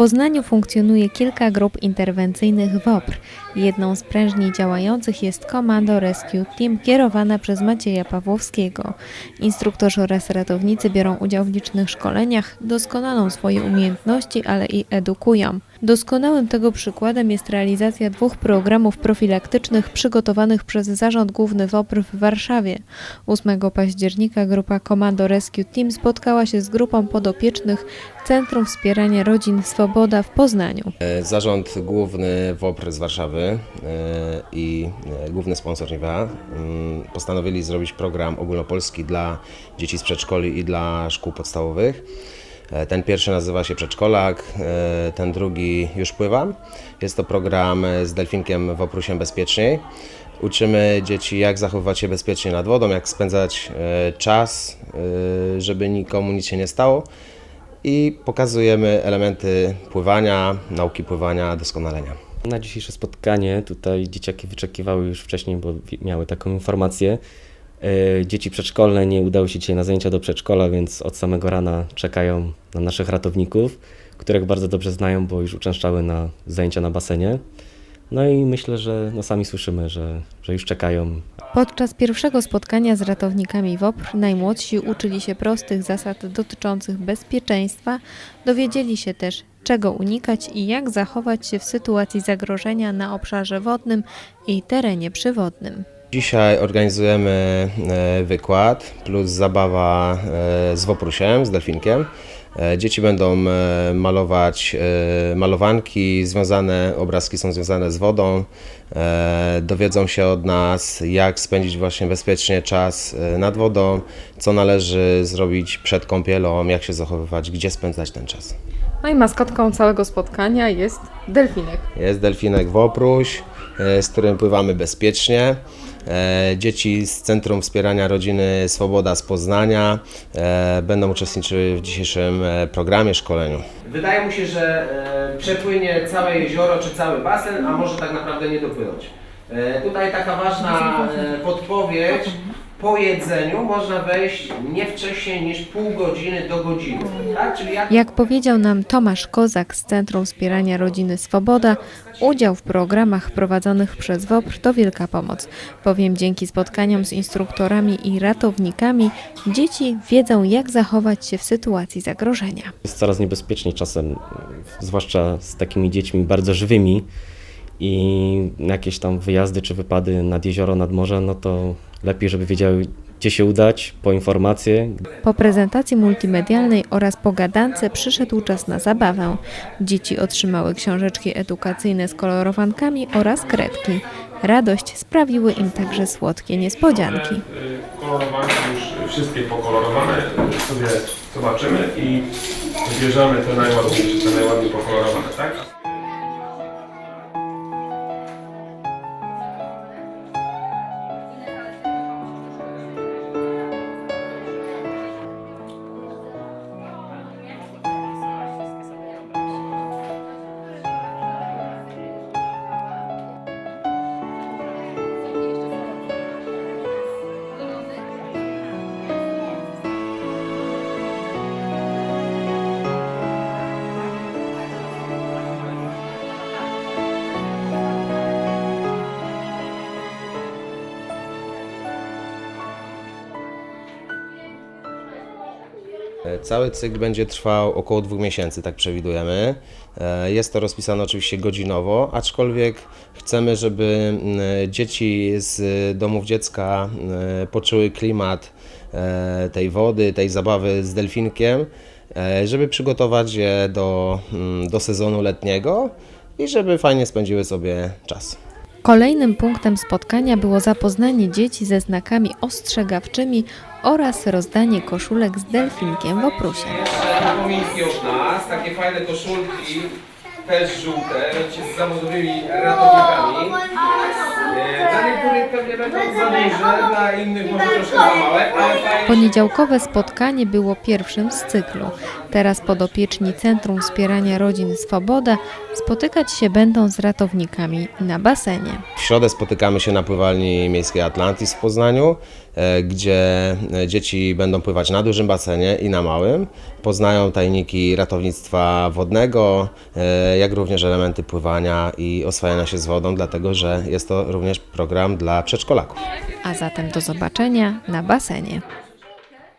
Poznaniu funkcjonuje kilka grup interwencyjnych WOPR. Jedną z prężniej działających jest Komando Rescue Team kierowana przez Macieja Pawłowskiego. Instruktorzy oraz ratownicy biorą udział w licznych szkoleniach, doskonalą swoje umiejętności, ale i edukują. Doskonałym tego przykładem jest realizacja dwóch programów profilaktycznych przygotowanych przez Zarząd Główny WOPR w Warszawie. 8 października grupa Komando Rescue Team spotkała się z grupą podopiecznych Centrum Wspierania Rodzin Swoboda w Poznaniu. E, Zarząd Główny WOPR z Warszawy e, i e, główny sponsor Nivea mm, postanowili zrobić program ogólnopolski dla dzieci z przedszkoli i dla szkół podstawowych. E, Ten pierwszy nazywa się Przedszkolak, e, ten drugi już pływa. Jest to program z delfinkiem w Oprusiem Bezpieczniej. Uczymy dzieci, jak zachowywać się bezpiecznie nad wodą, jak spędzać e, czas, żeby nikomu nic się nie stało i pokazujemy elementy pływania, nauki pływania, doskonalenia. Na dzisiejsze spotkanie tutaj dzieciaki wyczekiwały już wcześniej, bo miały taką informację. E, Dzieci przedszkolne nie udały się dzisiaj na zajęcia do przedszkola, więc od samego rana czekają na naszych ratowników, których bardzo dobrze znają, bo już uczęszczały na zajęcia na basenie. No i myślę, że no sami słyszymy, że, że już czekają, Podczas pierwszego spotkania z ratownikami WOPR najmłodsi uczyli się prostych zasad dotyczących bezpieczeństwa, dowiedzieli się też czego unikać i jak zachować się w sytuacji zagrożenia na obszarze wodnym i terenie przywodnym. Dzisiaj organizujemy e, wykład plus zabawa e, z Woprusiem, z delfinkiem. E, Dzieci będą malować malowanki, związane, obrazki są związane z wodą. Dowiedzą się od nas, jak spędzić właśnie bezpiecznie czas nad wodą, co należy zrobić przed kąpielą, jak się zachowywać, gdzie spędzać ten czas. No i maskotką całego spotkania jest delfinek. Jest delfinek Wopruś, e, z którym pływamy bezpiecznie. E, Dzieci z Centrum Wspierania Rodziny Swoboda z Poznania e, będą uczestniczyły w dzisiejszym programie, szkoleniu. Wydaje mu się, że przepłynie całe jezioro czy cały basen, a może tak naprawdę nie dopłynąć. Tutaj taka ważna podpowiedź. Po jedzeniu można wejść nie wcześniej niż pół godziny do godziny. Tak? Czyli jak Jak powiedział nam Tomasz Kozak z Centrum Wspierania Rodziny Swoboda, udział w programach prowadzonych przez WOPR to wielka pomoc, bowiem dzięki spotkaniom z instruktorami i ratownikami dzieci wiedzą jak zachować się w sytuacji zagrożenia. jest coraz niebezpieczniej czasem, zwłaszcza z takimi dziećmi bardzo żywymi i jakieś tam wyjazdy czy wypady nad jezioro, nad morze, no to lepiej, żeby wiedziały, gdzie się udać, po informacje, Po prezentacji multimedialnej oraz pogadance przyszedł czas na zabawę. Dzieci otrzymały książeczki edukacyjne z kolorowankami oraz kredki. Radość sprawiły im także słodkie niespodzianki. Kolorowanki już wszystkie pokolorowane sobie zobaczymy i wybierzemy te najładniejsze, te najładniej pokolorowane, tak? Cały cykl będzie trwał około dwóch miesięcy, tak przewidujemy. E, Jest to rozpisane oczywiście godzinowo, aczkolwiek chcemy, żeby mm, dzieci z domów dziecka mm, poczuły klimat e, tej wody, tej zabawy z delfinkiem, e, żeby przygotować je do, mm, do sezonu letniego i żeby fajnie spędziły sobie czas. Kolejnym punktem spotkania było zapoznanie dzieci ze znakami ostrzegawczymi oraz rozdanie koszulek z delfinkiem w oprusie. napomnienki od nas, takie fajne koszulki, też żółte, z zawodowymi ratownikami. Poniedziałkowe spotkanie było pierwszym z cyklu. Teraz podopieczni Centrum Wspierania Rodzin Swoboda spotykać się będą z ratownikami na basenie. W środę spotykamy się na pływalni miejskiej Atlantis w Poznaniu, e, gdzie e, dzieci będą pływać na dużym basenie i na małym. Poznają tajniki ratownictwa wodnego, e, jak również elementy pływania i oswajania się z wodą, dlatego że jest to również również program dla przedszkolaków. A zatem do zobaczenia na basenie.